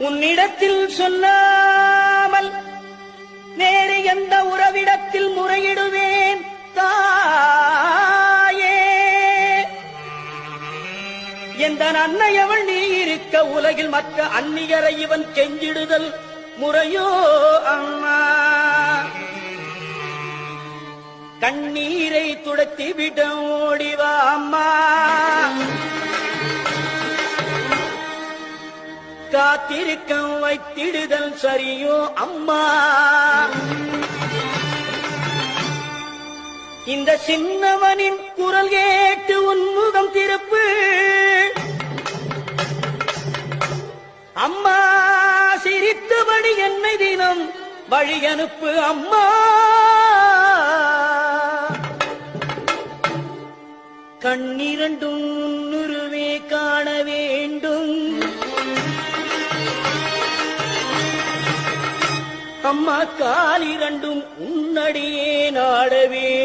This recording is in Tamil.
உன்னிடத்தில் சொல்லாமல் வேறு எந்த உறவிடத்தில் முறையிடுவேன் தாயே. எந்த அன்னையவள் நீ இருக்க உலகில் மற்ற அந்நியரை இவன் கெஞ்சிடுதல் முறையோ அம்மா கண்ணீரை துடைத்து விட ஓடிவா அம்மா. காத்திருக்க வைத்திடுதல் சரியோ அம்மா. இந்த சின்னவனின் குரல் கேட்டு உன்முகம் திருப்பு. அம்மா சிரித்தபடி என்னை தினம் வழி அனுப்பு அம்மா. கண்ணிரண்டும் நுருவே கா அம்மா காலிரண்டும் உன்னடியே நாடவே.